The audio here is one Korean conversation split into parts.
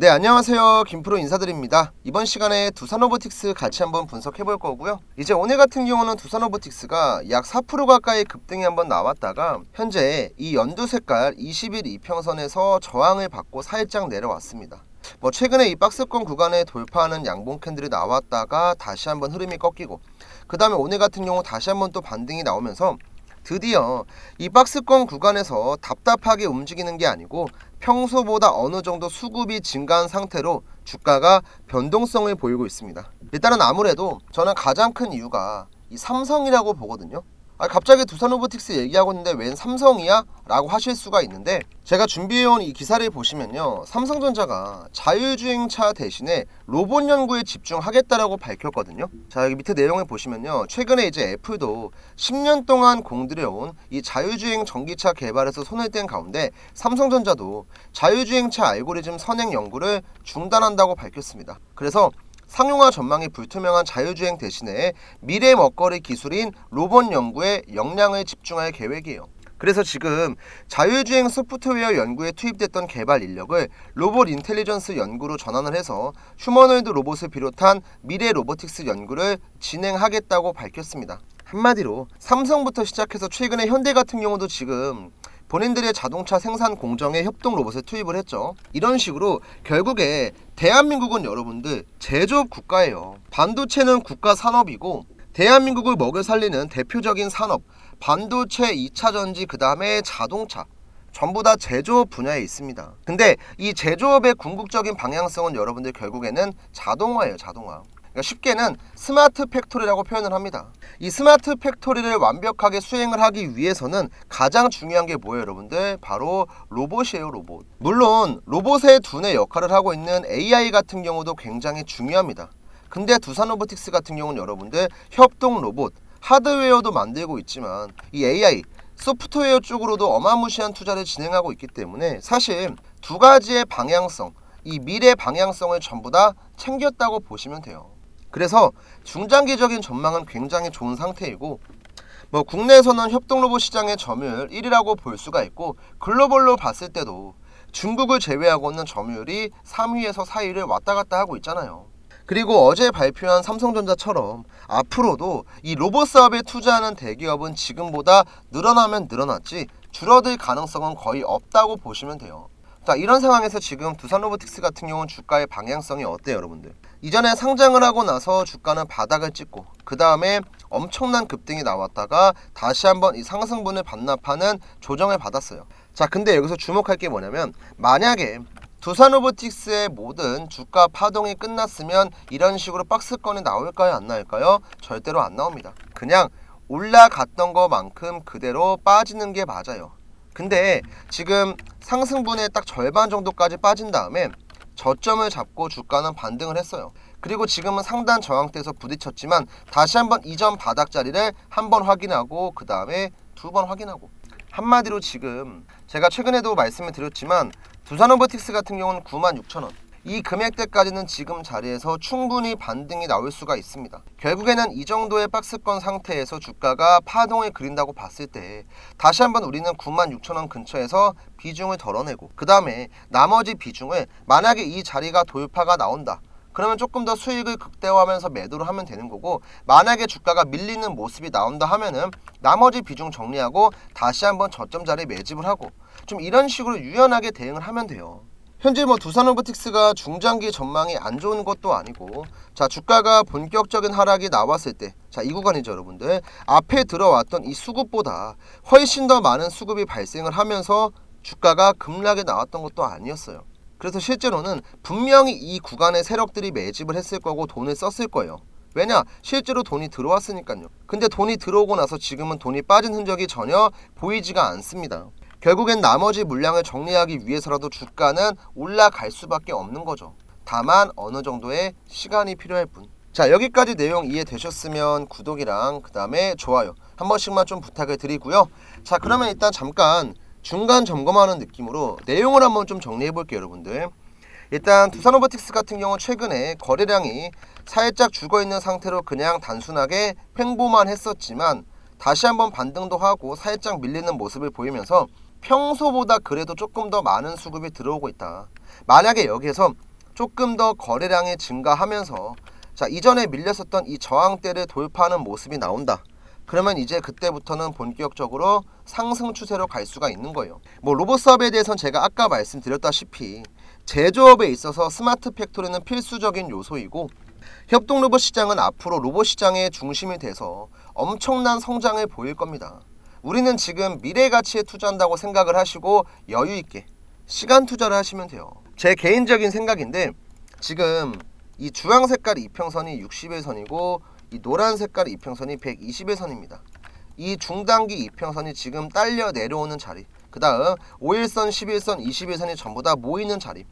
네 안녕하세요. 김프로 인사드립니다. 이번 시간에 두산 로보틱스 같이 한번 분석해 볼 거고요. 이제 오늘 같은 경우는 두산 로보틱스가 약 4% 가까이 급등이 한번 나왔다가 현재 이 연두 색깔 20일 이평선에서 저항을 받고 살짝 내려왔습니다. 뭐 최근에 이 박스권 구간에 돌파하는 양봉 캔들이 나왔다가 다시 한번 흐름이 꺾이고 그 다음에 오늘 같은 경우 다시 한번 또 반등이 나오면서 드디어 이 박스권 구간에서 답답하게 움직이는 게 아니고 평소보다 어느 정도 수급이 증가한 상태로 주가가 변동성을 보이고 있습니다. 일단은 아무래도 저는 가장 큰 이유가 이 삼성이라고 보거든요. 아, 갑자기 두산 로보틱스 얘기하고 있는데 웬 삼성이야? 라고 하실 수가 있는데 제가 준비해온 이 기사를 보시면요 삼성전자가 자율주행차 대신에 로봇 연구에 집중하겠다라고 밝혔거든요 자 여기 밑에 내용을 보시면요 최근에 이제 애플도 10년 동안 공들여온 이 자율주행 전기차 개발에서 손을 뗀 가운데 삼성전자도 자율주행차 알고리즘 선행 연구를 중단한다고 밝혔습니다 그래서 상용화 전망이 불투명한 자율주행 대신에 미래 먹거리 기술인 로봇 연구에 역량을 집중할 계획이에요. 그래서 지금 자율주행 소프트웨어 연구에 투입됐던 개발 인력을 로봇 인텔리전스 연구로 전환을 해서 휴머노이드 로봇을 비롯한 미래 로보틱스 연구를 진행하겠다고 밝혔습니다. 한마디로 삼성부터 시작해서 최근에 현대 같은 경우도 지금 본인들의 자동차 생산 공정에 협동 로봇을 투입을 했죠. 이런 식으로 결국에 대한민국은 여러분들 제조업 국가예요. 반도체는 국가 산업이고 대한민국을 먹여 살리는 대표적인 산업 반도체 2차 전지 그 다음에 자동차 전부 다 제조업 분야에 있습니다. 근데 이 제조업의 궁극적인 방향성은 여러분들 결국에는 자동화예요, 자동화. 그러니까 쉽게는 스마트 팩토리라고 표현을 합니다. 이 스마트 팩토리를 완벽하게 수행을 하기 위해서는 가장 중요한 게 뭐예요, 여러분들? 바로 로봇이에요, 로봇. 물론 로봇의 두뇌 역할을 하고 있는 AI 같은 경우도 굉장히 중요합니다. 근데 두산 로보틱스 같은 경우는 여러분들 협동 로봇, 하드웨어도 만들고 있지만 이 AI 소프트웨어 쪽으로도 어마무시한 투자를 진행하고 있기 때문에 사실 두 가지의 방향성, 이 미래 방향성을 전부 다 챙겼다고 보시면 돼요. 그래서 중장기적인 전망은 굉장히 좋은 상태이고 뭐 국내에서는 협동 로봇 시장의 점유율 1위라고 볼 수가 있고 글로벌로 봤을 때도 중국을 제외하고는 점유율이 3위에서 4위를 왔다 갔다 하고 있잖아요. 그리고 어제 발표한 삼성전자처럼 앞으로도 이 로봇 사업에 투자하는 대기업은 지금보다 늘어나면 늘어났지 줄어들 가능성은 거의 없다고 보시면 돼요. 자 이런 상황에서 지금 두산 로보틱스 같은 경우는 주가의 방향성이 어때요 여러분들 이전에 상장을 하고 나서 주가는 바닥을 찍고 그 다음에 엄청난 급등이 나왔다가 다시 한번 이 상승분을 반납하는 조정을 받았어요. 자 근데 여기서 주목할 게 뭐냐면 만약에 두산 로보틱스의 모든 주가 파동이 끝났으면 이런 식으로 박스권이 나올까요? 안 나올까요? 절대로 안 나옵니다. 그냥 올라갔던 것만큼 그대로 빠지는 게 맞아요. 근데 지금 상승분의 딱 절반 정도까지 빠진 다음에 저점을 잡고 주가는 반등을 했어요. 그리고 지금은 상단 저항대에서 부딪혔지만 다시 한번 이전 바닥 자리를 한 번 확인하고 그 다음에 두 번 확인하고 한마디로 지금 제가 최근에도 말씀을 드렸지만 두산오버틱스 같은 경우는 96,000원 이 금액대까지는 지금 자리에서 충분히 반등이 나올 수가 있습니다. 결국에는 이 정도의 박스권 상태에서 주가가 파동을 그린다고 봤을 때 다시 한번 우리는 96,000원 근처에서 비중을 덜어내고 그 다음에 나머지 비중을 만약에 이 자리가 돌파가 나온다. 그러면 조금 더 수익을 극대화하면서 매도를 하면 되는 거고 만약에 주가가 밀리는 모습이 나온다 하면은 나머지 비중 정리하고 다시 한번 저점 자리 매집을 하고 좀 이런 식으로 유연하게 대응을 하면 돼요. 현재 뭐 두산 로보틱스가 중장기 전망이 안 좋은 것도 아니고 자 주가가 본격적인 하락이 나왔을 때 자 이 구간이죠 여러분들. 앞에 들어왔던 이 수급보다 훨씬 더 많은 수급이 발생을 하면서 주가가 급락에 나왔던 것도 아니었어요. 그래서 실제로는 분명히 이 구간의 세력들이 매집을 했을 거고 돈을 썼을 거예요. 왜냐? 실제로 돈이 들어왔으니까요. 근데 돈이 들어오고 나서 지금은 돈이 빠진 흔적이 전혀 보이지가 않습니다 결국엔 나머지 물량을 정리하기 위해서라도 주가는 올라갈 수밖에 없는 거죠. 다만 어느 정도의 시간이 필요할 뿐. 자 여기까지 내용 이해되셨으면 구독이랑 그 다음에 좋아요 한 번씩만 좀 부탁을 드리고요. 자 그러면 일단 잠깐 중간 점검하는 느낌으로 내용을 한번 좀 정리해 볼게요 여러분들. 일단 두산오버틱스 같은 경우 최근에 거래량이 살짝 죽어 있는 상태로 그냥 단순하게 횡보만 했었지만 다시 한번 반등도 하고 살짝 밀리는 모습을 보이면서 평소보다 그래도 조금 더 많은 수급이 들어오고 있다. 만약에 여기에서 조금 더 거래량이 증가하면서 자 이전에 밀렸었던 이 저항대를 돌파하는 모습이 나온다. 그러면 이제 그때부터는 본격적으로 상승 추세로 갈 수가 있는 거예요. 뭐 로봇 사업에 대해서는 제가 아까 말씀드렸다시피 제조업에 있어서 스마트 팩토리는 필수적인 요소이고 협동 로봇 시장은 앞으로 로봇 시장의 중심이 돼서 엄청난 성장을 보일 겁니다. 우리는 지금 미래 가치에 투자한다고 생각을 하시고 여유 있게 시간 투자를 하시면 돼요. 제 개인적인 생각인데 지금 이 주황 색깔 이평선이 60일선이고 이 노란 색깔 이평선이 120일선입니다. 이 중단기 이평선이 지금 딸려 내려오는 자리. 그다음 5일선, 11선, 20일선이 전부 다 모이는 자리.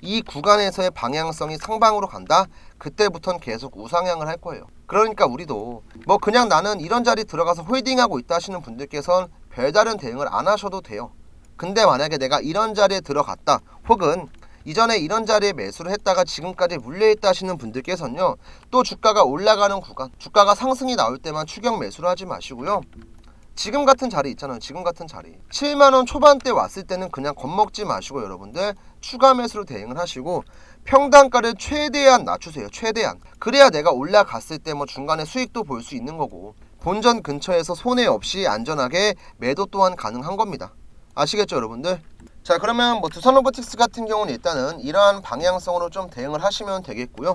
이 구간에서의 방향성이 상방으로 간다. 그때부터는 계속 우상향을 할 거예요. 그러니까 우리도 뭐 그냥 나는 이런 자리 들어가서 홀딩하고 있다 하시는 분들께선 별다른 대응을 안 하셔도 돼요. 근데 만약에 내가 이런 자리에 들어갔다 혹은 이전에 이런 자리에 매수를 했다가 지금까지 물려있다 하시는 분들께서는요 또 주가가 올라가는 구간 주가가 상승이 나올 때만 추격 매수를 하지 마시고요. 지금 같은 자리 있잖아요. 지금 같은 자리. 7만원 초반대 왔을 때는 그냥 겁먹지 마시고 여러분들 추가 매수로 대응을 하시고 평단가를 최대한 낮추세요. 최대한. 그래야 내가 올라갔을 때 뭐 중간에 수익도 볼 수 있는 거고 본전 근처에서 손해 없이 안전하게 매도 또한 가능한 겁니다. 아시겠죠 여러분들? 자 그러면 뭐 두산 로보틱스 같은 경우는 일단은 이러한 방향성으로 좀 대응을 하시면 되겠고요.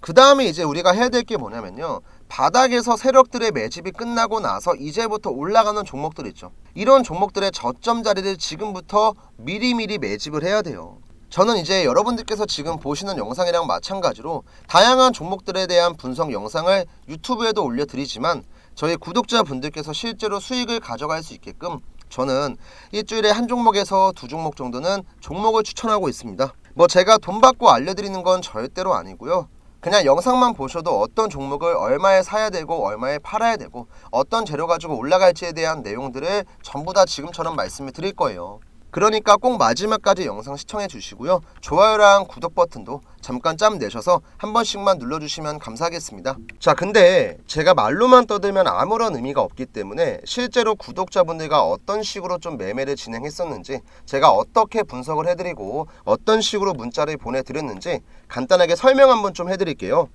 그 다음에 이제 우리가 해야 될 게 뭐냐면요. 바닥에서 세력들의 매집이 끝나고 나서 이제부터 올라가는 종목들 있죠. 이런 종목들의 저점 자리를 지금부터 미리미리 매집을 해야 돼요. 저는 이제 여러분들께서 지금 보시는 영상이랑 마찬가지로 다양한 종목들에 대한 분석 영상을 유튜브에도 올려드리지만 저희 구독자분들께서 실제로 수익을 가져갈 수 있게끔 저는 일주일에 한 종목에서 두 종목 정도는 종목을 추천하고 있습니다. 뭐 제가 돈 받고 알려드리는 건 절대로 아니고요. 그냥 영상만 보셔도 어떤 종목을 얼마에 사야 되고 얼마에 팔아야 되고 어떤 재료 가지고 올라갈지에 대한 내용들을 전부 다 지금처럼 말씀을 드릴 거예요. 그러니까 꼭 마지막까지 영상 시청해 주시고요. 좋아요랑 구독 버튼도 잠깐 짬 내셔서 한 번씩만 눌러주시면 감사하겠습니다. 자, 근데 제가 말로만 떠들면 아무런 의미가 없기 때문에 실제로 구독자분들과 어떤 식으로 좀 매매를 진행했었는지 제가 어떻게 분석을 해드리고 어떤 식으로 문자를 보내드렸는지 간단하게 설명 한번 좀 해드릴게요.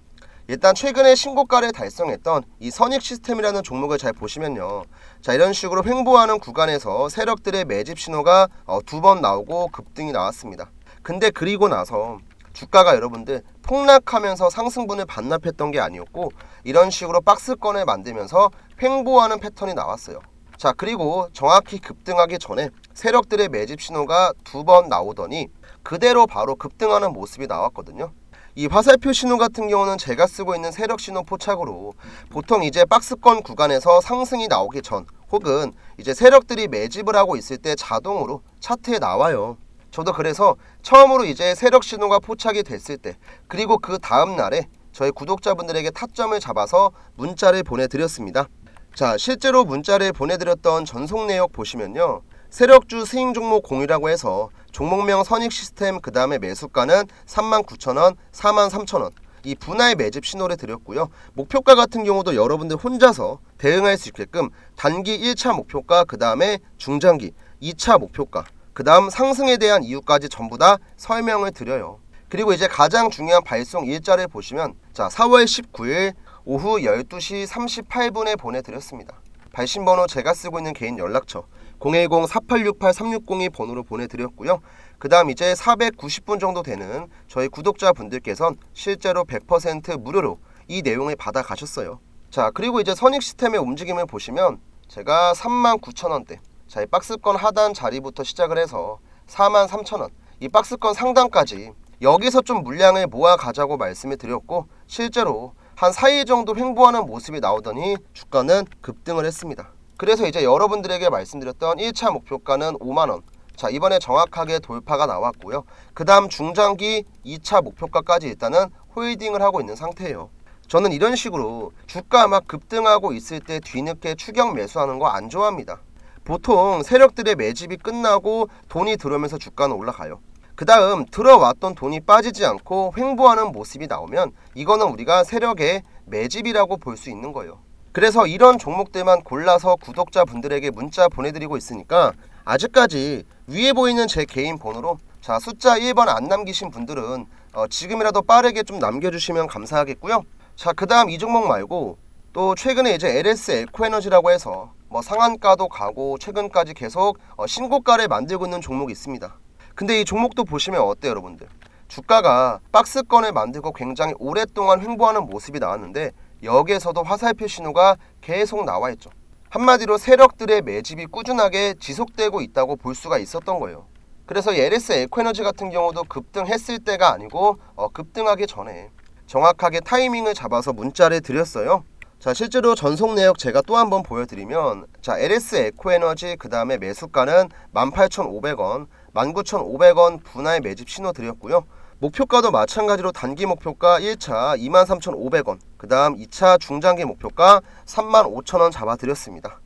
일단 최근에 신고가를 달성했던 이 선익 시스템이라는 종목을 잘 보시면요. 자 이런 식으로 횡보하는 구간에서 세력들의 매집 신호가 어, 두번 나오고 급등이 나왔습니다. 근데 그리고 나서 주가가 여러분들 폭락하면서 상승분을 반납했던 게 아니었고 이런 식으로 박스권을 만들면서 횡보하는 패턴이 나왔어요. 자 그리고 정확히 급등하기 전에 세력들의 매집 신호가 두 번 나오더니 그대로 바로 급등하는 모습이 나왔거든요. 이 화살표 신호 같은 경우는 제가 쓰고 있는 세력 신호 포착으로 보통 이제 박스권 구간에서 상승이 나오기 전 혹은 이제 세력들이 매집을 하고 있을 때 자동으로 차트에 나와요. 저도 그래서 처음으로 이제 세력 신호가 포착이 됐을 때 그리고 그 다음 날에 저희 구독자분들에게 타점을 잡아서 문자를 보내드렸습니다. 자 실제로 문자를 보내드렸던 전송 내역 보시면요. 세력주 스윙 종목 공유라고 해서 종목명 선익 시스템 그 다음에 매수가는 39,000원, 43,000원 이 분할 매집 신호를 드렸고요. 목표가 같은 경우도 여러분들 혼자서 대응할 수 있게끔 단기 1차 목표가 그 다음에 중장기 2차 목표가 그 다음 상승에 대한 이유까지 전부 다 설명을 드려요. 그리고 이제 가장 중요한 발송 일자를 보시면 자 4월 19일 오후 12시 38분에 보내드렸습니다. 발신번호 제가 쓰고 있는 개인 연락처 010-4868-360이 번호로 보내드렸고요. 그 다음 이제 490분 정도 되는 저희 구독자분들께선 실제로 100% 무료로 이 내용을 받아 가셨어요. 자 그리고 이제 선익 시스템의 움직임을 보시면 제가 39,000원대 자 이 박스권 하단 자리부터 시작을 해서 43,000원 이 박스권 상단까지 여기서 좀 물량을 모아 가자고 말씀을 드렸고 실제로 한 4일 정도 횡보하는 모습이 나오더니 주가는 급등을 했습니다. 그래서 이제 여러분들에게 말씀드렸던 1차 목표가는 5만원. 자, 이번에 정확하게 돌파가 나왔고요. 그 다음 중장기 2차 목표가까지 일단은 홀딩을 하고 있는 상태예요. 저는 이런 식으로 주가 막 급등하고 있을 때 뒤늦게 추격 매수하는 거 안 좋아합니다. 보통 세력들의 매집이 끝나고 돈이 들어오면서 주가는 올라가요. 그 다음 들어왔던 돈이 빠지지 않고 횡보하는 모습이 나오면 이거는 우리가 세력의 매집이라고 볼 수 있는 거예요. 그래서 이런 종목들만 골라서 구독자분들에게 문자 보내드리고 있으니까 아직까지 위에 보이는 제 개인 번호로 자 숫자 1번 안 남기신 분들은 어, 지금이라도 빠르게 좀 남겨주시면 감사하겠고요. 자, 그 다음 이 종목 말고 또 최근에 이제 LS 에코에너지라고 해서 뭐 상한가도 가고 최근까지 계속 어, 신고가를 만들고 있는 종목이 있습니다. 근데 이 종목도 보시면 어때요, 여러분들? 주가가 박스권을 만들고 굉장히 오랫동안 횡보하는 모습이 나왔는데 여기에서도 화살표 신호가 계속 나와 있죠. 한마디로 세력들의 매집이 꾸준하게 지속되고 있다고 볼 수가 있었던 거예요. 그래서 이 LS 에코에너지 같은 경우도 급등했을 때가 아니고 어, 급등하기 전에 정확하게 타이밍을 잡아서 문자를 드렸어요. 자 실제로 전속 내역 제가 또 한번 보여드리면 자 LS 에코에너지 그 다음에 매수가는 18,500원, 19,500원 분할 매집 신호 드렸고요. 목표가도 마찬가지로 단기 목표가 1차 23,500원, 그 다음 2차 중장기 목표가 35,000원 잡아드렸습니다.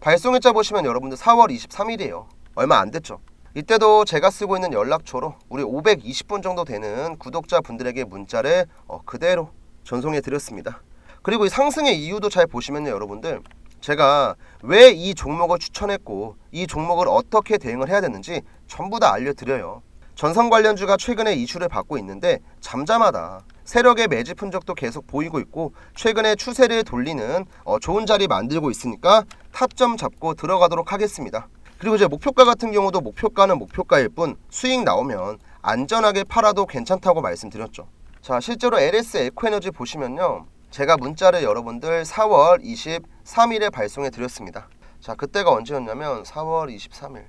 발송일자 보시면 여러분들 4월 23일이에요. 얼마 안 됐죠. 이때도 제가 쓰고 있는 연락처로 우리 520분 정도 되는 구독자분들에게 문자를 어, 그대로 전송해 드렸습니다. 그리고 이 상승의 이유도 잘 보시면요, 여러분들. 제가 왜 이 종목을 추천했고 이 종목을 어떻게 대응을 해야 되는지 전부 다 알려드려요. 전선 관련주가 최근에 이슈를 받고 있는데 잠잠하다. 세력의 매집 흔적도 계속 보이고 있고 최근에 추세를 돌리는 어, 좋은 자리 만들고 있으니까 타점 잡고 들어가도록 하겠습니다. 그리고 이제 목표가 같은 경우도 목표가는 목표가일 뿐 수익 나오면 안전하게 팔아도 괜찮다고 말씀드렸죠. 자 실제로 LS 에코에너지 보시면요. 제가 문자를 여러분들 4월 23일에 발송해 드렸습니다. 자 그때가 언제였냐면 4월 23일.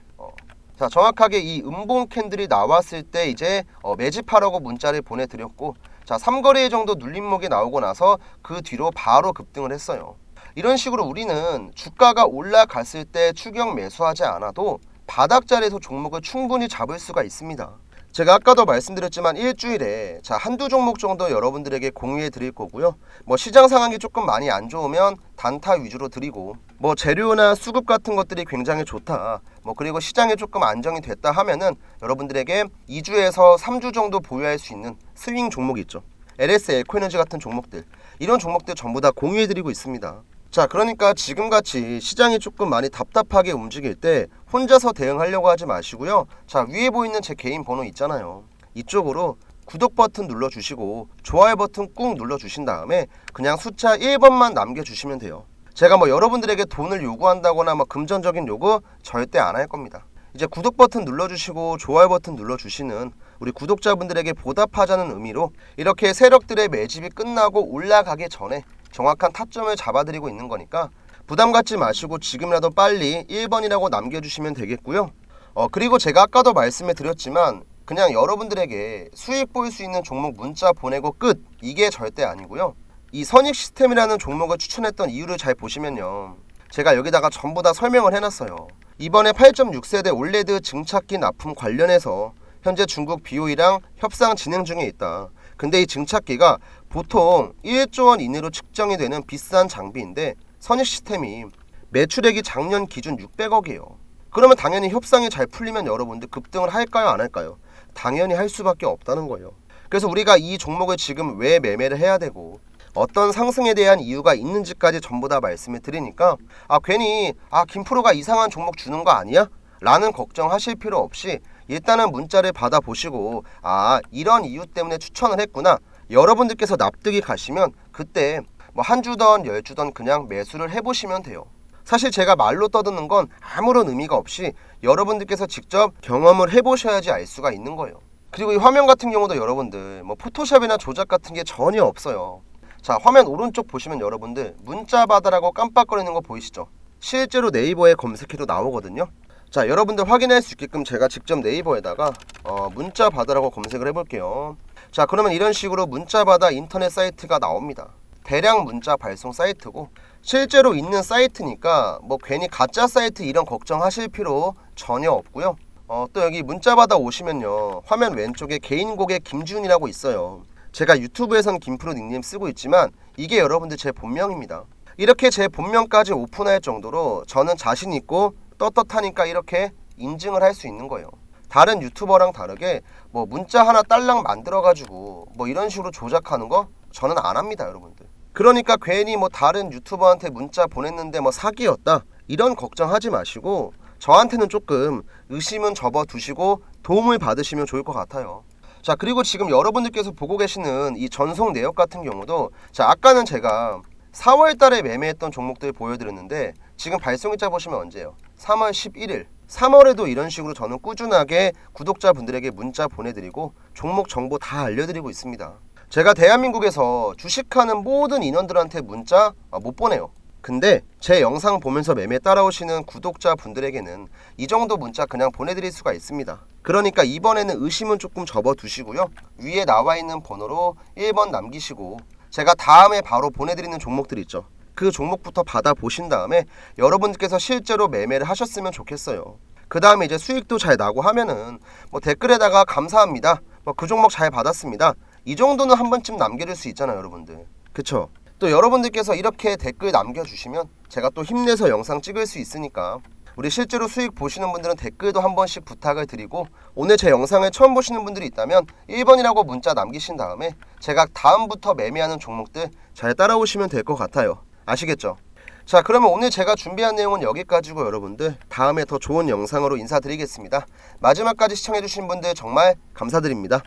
어. 자 정확하게 이 음봉 캔들이 나왔을 때 이제 어, 매집하라고 문자를 보내드렸고 자 삼거리 정도 눌림목이 나오고 나서 그 뒤로 바로 급등을 했어요. 이런 식으로 우리는 주가가 올라갔을 때 추격 매수하지 않아도 바닥 자리에서 종목을 충분히 잡을 수가 있습니다. 제가 아까도 말씀드렸지만 일주일에 자 한두 종목 정도 여러분들에게 공유해 드릴 거고요. 뭐 시장 상황이 조금 많이 안 좋으면 단타 위주로 드리고 뭐 재료나 수급 같은 것들이 굉장히 좋다. 뭐 그리고 시장이 조금 안정이 됐다 하면은 여러분들에게 2주에서 3주 정도 보유할 수 있는 스윙 종목이 있죠. LS 에코에너지 같은 종목들 이런 종목들 전부 다 공유해 드리고 있습니다. 자, 그러니까 지금같이 시장이 조금 많이 답답하게 움직일 때 혼자서 대응하려고 하지 마시고요. 자, 위에 보이는 제 개인 번호 있잖아요. 이쪽으로 구독 버튼 눌러주시고 좋아요 버튼 꾹 눌러주신 다음에 그냥 숫자 1번만 남겨주시면 돼요. 제가 뭐 여러분들에게 돈을 요구한다거나 뭐 금전적인 요구 절대 안 할 겁니다. 이제 구독 버튼 눌러주시고 좋아요 버튼 눌러주시는 우리 구독자분들에게 보답하자는 의미로 이렇게 세력들의 매집이 끝나고 올라가기 전에 정확한 타점을 잡아드리고 있는 거니까 부담 갖지 마시고 지금이라도 빨리 1번이라고 남겨주시면 되겠고요. 어, 그리고 제가 아까도 말씀해 드렸지만 그냥 여러분들에게 수익 보일 수 있는 종목 문자 보내고 끝 이게 절대 아니고요. 이 선익 시스템이라는 종목을 추천했던 이유를 잘 보시면요. 제가 여기다가 전부 다 설명을 해놨어요. 이번에 8.6세대 올레드 증착기 납품 관련해서 현재 중국 BOE랑 협상 진행 중에 있다. 근데 이 증착기가 보통 1조 원 이내로 측정이 되는 비싼 장비인데 선익 시스템이 매출액이 작년 기준 600억이에요. 그러면 당연히 협상이 잘 풀리면 여러분들 급등을 할까요, 안 할까요? 당연히 할 수밖에 없다는 거예요. 그래서 우리가 이 종목을 지금 왜 매매를 해야 되고 어떤 상승에 대한 이유가 있는지까지 전부 다 말씀을 드리니까 아 괜히 아 김프로가 이상한 종목 주는 거 아니야? 라는 걱정하실 필요 없이 일단은 문자를 받아 보시고 아 이런 이유 때문에 추천을 했구나 여러분들께서 납득이 가시면 그때 뭐 한 주던 열 주던 그냥 매수를 해보시면 돼요. 사실 제가 말로 떠드는 건 아무런 의미가 없이 여러분들께서 직접 경험을 해보셔야지 알 수가 있는 거예요. 그리고 이 화면 같은 경우도 여러분들 뭐 포토샵이나 조작 같은 게 전혀 없어요. 자 화면 오른쪽 보시면 여러분들 문자 받아라고 깜빡거리는 거 보이시죠? 실제로 네이버에 검색해도 나오거든요. 자 여러분들 확인할 수 있게끔 제가 직접 네이버에다가 어, 문자 받아라고 검색을 해볼게요. 자 그러면 이런 식으로 문자 받아 인터넷 사이트가 나옵니다. 대량 문자 발송 사이트고 실제로 있는 사이트니까 뭐 괜히 가짜 사이트 이런 걱정하실 필요 전혀 없고요. 어, 또 여기 문자 받아 오시면요 화면 왼쪽에 개인 고객 김준이라고 있어요. 제가 유튜브에선 김프로 닉네임 쓰고 있지만 이게 여러분들 제 본명입니다. 이렇게 제 본명까지 오픈할 정도로 저는 자신 있고 떳떳하니까 이렇게 인증을 할 수 있는 거예요. 다른 유튜버랑 다르게 뭐 문자 하나 딸랑 만들어 가지고 뭐 이런 식으로 조작하는 거 저는 안 합니다, 여러분들. 그러니까 괜히 뭐 다른 유튜버한테 문자 보냈는데 뭐 사기였다 이런 걱정하지 마시고 저한테는 조금 의심은 접어 두시고 도움을 받으시면 좋을 것 같아요. 자 그리고 지금 여러분들께서 보고 계시는 이 전송 내역 같은 경우도 자 아까는 제가 4월 달에 매매했던 종목들 보여드렸는데 지금 발송일자 보시면 언제예요? 3월 11일 3월에도 이런 식으로 저는 꾸준하게 구독자분들에게 문자 보내드리고 종목 정보 다 알려드리고 있습니다 제가 대한민국에서 주식하는 모든 인원들한테 문자 아, 못 보내요 근데 제 영상 보면서 매매 따라오시는 구독자분들에게는 이 정도 문자 그냥 보내드릴 수가 있습니다. 그러니까 이번에는 의심은 조금 접어두시고요. 위에 나와 있는 번호로 1번 남기시고 제가 다음에 바로 보내드리는 종목들 있죠. 그 종목부터 받아보신 다음에 여러분들께서 실제로 매매를 하셨으면 좋겠어요. 그 다음에 이제 수익도 잘 나고 하면은 뭐 댓글에다가 감사합니다. 뭐 그 종목 잘 받았습니다. 이 정도는 한 번쯤 남겨줄 수 있잖아요, 여러분들. 그쵸? 또 여러분들께서 이렇게 댓글 남겨주시면 제가 또 힘내서 영상 찍을 수 있으니까 우리 실제로 수익 보시는 분들은 댓글도 한 번씩 부탁을 드리고 오늘 제 영상을 처음 보시는 분들이 있다면 1번이라고 문자 남기신 다음에 제가 다음부터 매매하는 종목들 잘 따라오시면 될 것 같아요. 아시겠죠? 자 그러면 오늘 제가 준비한 내용은 여기까지고 여러분들 다음에 더 좋은 영상으로 인사드리겠습니다. 마지막까지 시청해주신 분들 정말 감사드립니다.